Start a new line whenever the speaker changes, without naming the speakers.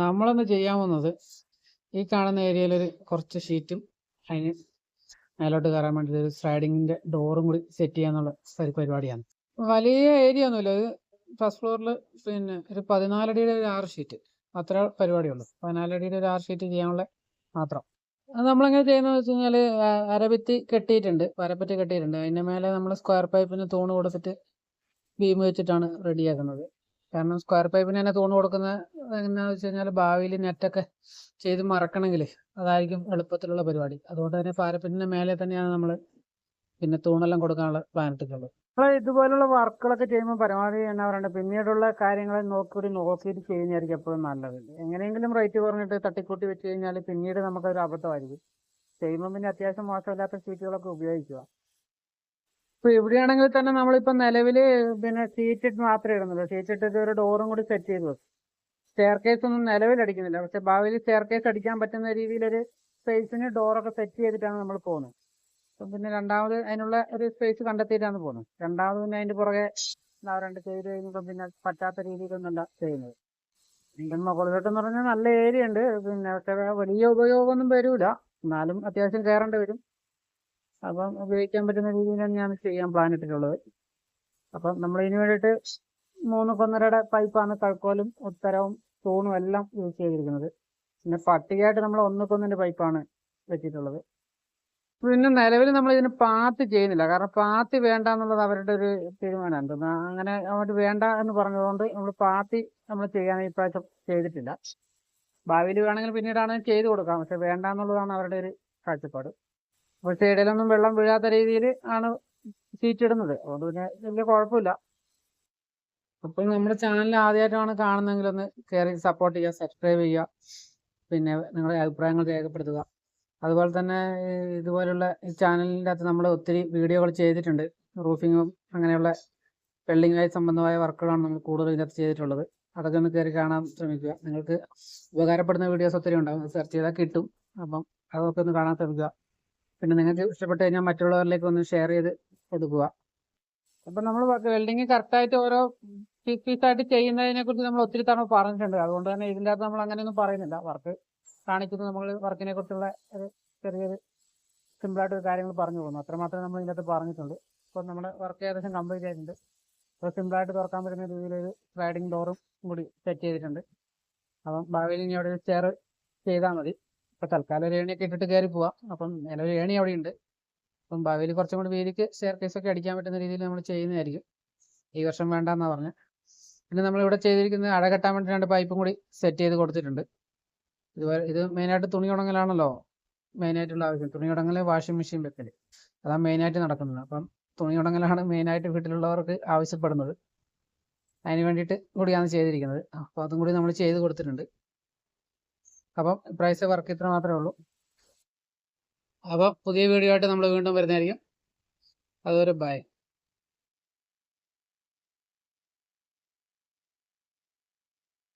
നമ്മളൊന്ന് ചെയ്യാൻ പോകുന്നത് ഈ കാണുന്ന ഏരിയയിൽ ഒരു കുറച്ച് ഷീറ്റും അതിന് മേലോട്ട് കയറാൻ വേണ്ടി ഒരു സ്ലൈഡിങ്ങിന്റെ ഡോറും കൂടി സെറ്റ് ചെയ്യാന്നുള്ള പരിപാടിയാണ്. വലിയ ഏരിയ ഒന്നുമില്ല. ഒരു ഫസ്റ്റ് ഫ്ലോറിൽ പിന്നെ ഒരു പതിനാലടിയുടെ ഒരു ആറ് ഷീറ്റ്. അത്ര പരിപാടിയുള്ളൂ. പതിനാലടിയുടെ ഒരു ആറ് ഷീറ്റ് ചെയ്യാനുള്ള മാത്രം. അത് നമ്മളെങ്ങനെ ചെയ്യുന്നതെന്ന് വെച്ച് കഴിഞ്ഞാൽ അരഭിത്തി കെട്ടിയിട്ടുണ്ട്. വരപ്പറ്റി കെട്ടിയിട്ടുണ്ട്. അതിന്റെ മേലെ നമ്മൾ സ്ക്വയർ പൈപ്പിന് തൂണ് കൊടുത്തിട്ട് ബീം വെച്ചിട്ടാണ് റെഡിയാക്കുന്നത് കാരണം സ്ക്വയർ പൈപ്പിന് തന്നെ തൂണ് കൊടുക്കുന്ന എന്താണെന്ന് വെച്ച് കഴിഞ്ഞാൽ ഭാവിയിൽ നെറ്റൊക്കെ ചെയ്ത് മറക്കണമെങ്കിൽ അതായിരിക്കും എളുപ്പത്തിലുള്ള പരിപാടി. അതുകൊണ്ട് തന്നെ പാരപ്പറ്റിന്റെ മേലെ തന്നെയാണ് നമ്മൾ പിന്നെ തൂണെല്ലാം കൊടുക്കാനുള്ള പ്ലാൻ ഇട്ടിട്ടുള്ളത്. നമ്മൾ ഇതുപോലുള്ള വർക്കുകളൊക്കെ ചെയ്യുമ്പോൾ പരമാവധി എന്നാ പറയണ്ടത് പിന്നീടുള്ള കാര്യങ്ങൾ നോക്കി നോക്കിയിട്ട് ചെയ്യുന്നതായിരിക്കും എപ്പോഴും നല്ലത്. എങ്ങനെയെങ്കിലും റേറ്റ് കുറഞ്ഞിട്ട് തട്ടിക്കൂട്ടി വെച്ച് കഴിഞ്ഞാൽ പിന്നീട് നമുക്കൊരു അബദ്ധമായിരിക്കും. ചെയ്യുമ്പോൾ പിന്നെ അത്യാവശ്യം മോശമില്ലാത്ത ഷീറ്റുകളൊക്കെ ഉപയോഗിക്കുക. ഇപ്പൊ ഇവിടെയാണെങ്കിൽ തന്നെ നമ്മളിപ്പോ നിലവിൽ പിന്നെ സീറ്റിട്ട് മാത്രമേ ഇടുന്നുള്ളൂ. സീറ്റ് ഇട്ടിട്ട് ഒരു ഡോറും കൂടി സെറ്റ് ചെയ്തു. വെക്കും സ്റ്റെയർ കേസ് ഒന്നും നിലവിൽ അടിക്കുന്നില്ല. പക്ഷെ ഭാവിയിൽ സ്റ്റെയർ കേസ് അടിക്കാൻ പറ്റുന്ന രീതിയിലൊരു സ്പേസിന് ഡോറൊക്കെ സെറ്റ് ചെയ്തിട്ടാണ് നമ്മൾ പോകുന്നത്. പിന്നെ രണ്ടാമത് അതിനുള്ള ഒരു സ്പേസ് കണ്ടെത്തിയിട്ടാണ് പോകുന്നത്. രണ്ടാമത് പിന്നെ അതിന്റെ പുറകെ രണ്ട് ചെയ്ത് കഴിഞ്ഞപ്പോൾ പിന്നെ പറ്റാത്ത രീതിയിലൊന്നല്ല ചെയ്യുന്നത്. എങ്കിൽ മുകളിലോട്ടെന്ന് പറഞ്ഞാൽ നല്ല ഏരിയ ഉണ്ട്. പിന്നെ പക്ഷെ വലിയ ഉപയോഗമൊന്നും വരൂല. എന്നാലും അത്യാവശ്യം കയറേണ്ടി വരും. അപ്പം ഉപയോഗിക്കാൻ പറ്റുന്ന രീതിയിൽ തന്നെയാണ് ചെയ്യാൻ പ്ലാൻ ഇട്ടിട്ടുള്ളത്. അപ്പം നമ്മൾ ഇതിന് വേണ്ടിയിട്ട് മൂന്ന് കൊന്നരയുടെ പൈപ്പാണ് കഴുക്കോലും ഉത്തരവും തൂണും എല്ലാം യൂസ് ചെയ്തിരിക്കുന്നത്. പിന്നെ പട്ടികയായിട്ട് നമ്മൾ ഒന്ന് കൊന്നിന്റെ പൈപ്പാണ് വെച്ചിട്ടുള്ളത്. പിന്നെ നിലവിൽ നമ്മൾ ഇതിന് പാത്തി ചെയ്യുന്നില്ല. കാരണം പാത്തി വേണ്ട എന്നുള്ളത് അവരുടെ ഒരു തീരുമാനമാണ്. അങ്ങനെ അങ്ങോട്ട് വേണ്ട എന്ന് പറഞ്ഞതുകൊണ്ട് നമ്മൾ പാത്തി നമ്മൾ ചെയ്യാൻ ഇപ്രാവശ്യം ചെയ്തിട്ടില്ല. ഭാവിയിൽ വേണമെങ്കിൽ പിന്നീടാണെങ്കിൽ ചെയ്തു കൊടുക്കാം. പക്ഷെ വേണ്ട എന്നുള്ളതാണ് അവരുടെ ഒരു കാഴ്ചപ്പാട്. അപ്പോൾ സൈഡിലൊന്നും വെള്ളം വീഴാത്ത രീതിയിൽ ആണ് ഷീറ്റ് ഇടുന്നത്. അതുകൊണ്ട് പിന്നെ വലിയ കുഴപ്പമില്ല. അപ്പൊ നമ്മുടെ ചാനൽ ആദ്യമായിട്ടാണ് കാണുന്നതെങ്കിൽ ഒന്ന് കയറി സപ്പോർട്ട് ചെയ്യുക സബ്സ്ക്രൈബ് ചെയ്യുക. പിന്നെ നിങ്ങളുടെ അഭിപ്രായങ്ങൾ രേഖപ്പെടുത്തുക. അതുപോലെ തന്നെ ഇതുപോലുള്ള ചാനലിന്റെ അകത്ത് നമ്മൾ ഒത്തിരി വീഡിയോകൾ ചെയ്തിട്ടുണ്ട്. റൂഫിങ്ങും അങ്ങനെയുള്ള വെള്ളിങ്ങായി സംബന്ധമായ വർക്കുകളാണ് നമ്മൾ കൂടുതൽ ഇതിനകത്ത് ചെയ്തിട്ടുള്ളത്. അതൊക്കെ ഒന്ന് കയറി കാണാൻ ശ്രമിക്കുക. നിങ്ങൾക്ക് ഉപകാരപ്പെടുന്ന വീഡിയോസ് ഒത്തിരി ഉണ്ടാകും സെർച്ച് ചെയ്താൽ കിട്ടും. അപ്പം അതൊക്കെ ഒന്ന് കാണാൻ ശ്രമിക്കുക. പിന്നെ നിങ്ങൾക്ക് ഇഷ്ടപ്പെട്ട് കഴിഞ്ഞാൽ മറ്റുള്ളവരിലേക്ക് ഒന്ന് ഷെയർ ചെയ്ത് കൊടുക്കുക. അപ്പം നമ്മൾ വെൽഡിങ് കറക്റ്റായിട്ട് ഓരോ പീസ് പീസായിട്ട് ചെയ്യുന്നതിനെ കുറിച്ച് നമ്മൾ ഒത്തിരി തവണ പറഞ്ഞിട്ടുണ്ട്. അതുകൊണ്ട് തന്നെ ഇതിന്റെ അകത്ത് നമ്മൾ അങ്ങനെയൊന്നും പറയുന്നില്ല. വർക്ക് കാണിക്കുന്നത് നമ്മൾ വർക്കിനെ കുറിച്ചുള്ള ഒരു ചെറിയൊരു സിമ്പിളായിട്ട് കാര്യങ്ങൾ പറഞ്ഞു പോകുന്നു. അത്രമാത്രമേ നമ്മൾ ഇതിനകത്ത് പറഞ്ഞിട്ടുള്ളൂ. ഇപ്പം നമ്മുടെ വർക്ക് ഏകദേശം കംപ്ലീറ്റ് ആയിട്ടുണ്ട്. അപ്പോൾ സിമ്പിളായിട്ട് തുറക്കാൻ പറ്റുന്ന രീതിയിൽ സ്ലൈഡിങ് ഡോറും കൂടി സെറ്റ് ചെയ്തിട്ടുണ്ട്. അപ്പം ഭാവിയിൽ ഇനി അവിടെ ഒരു ചെയ്താൽ മതി. ഇപ്പോൾ തൽക്കാലം ഒരു ഏണിയൊക്കെ ഇട്ടിട്ട് കയറി പോവാം. അപ്പം നിലവിൽ ഏണി അവിടെ ഉണ്ട് അപ്പം ഭാവിയിൽ കുറച്ചും കൂടി വീതിക്ക് സ്റ്റെയർ കേസൊക്കെ അടിക്കാൻ പറ്റുന്ന രീതിയിൽ നമ്മൾ ചെയ്യുന്നതായിരിക്കും. ഈ വർഷം വേണ്ടെന്നാ പറഞ്ഞത് പിന്നെ നമ്മൾ ഇവിടെ ചെയ്തിരിക്കുന്നത് അഴ കെട്ടാൻ വേണ്ടി രണ്ട് പൈപ്പും കൂടി സെറ്റ് ചെയ്ത് കൊടുത്തിട്ടുണ്ട്. ഇതുപോലെ ഇത് മെയിനായിട്ട് തുണി ഉണങ്ങലാണല്ലോ? മെയിനായിട്ടുള്ള ആവശ്യം. തുണി ഉണങ്ങൽ വാഷിംഗ് മെഷീൻ വെക്കൽ അതാണ് മെയിനായിട്ട് നടക്കുന്നത്. അപ്പം തുണി ഉണങ്ങലാണ് മെയിനായിട്ട് വീട്ടിലുള്ളവർക്ക് ആവശ്യപ്പെടുന്നത്. അതിന് വേണ്ടിയിട്ട് കൂടിയാണ് ചെയ്തിരിക്കുന്നത്. അപ്പോൾ അതും കൂടി നമ്മൾ ചെയ്ത് കൊടുത്തിട്ടുണ്ട്. അപ്പം പ്രൈസ് വർക്ക് ഇത്ര മാത്രമേ ഉള്ളൂ. അപ്പം പുതിയ വീഡിയോ ആയിട്ട് നമ്മൾ വീണ്ടും വരുന്നതായിരിക്കും. അതുവരെ ബൈ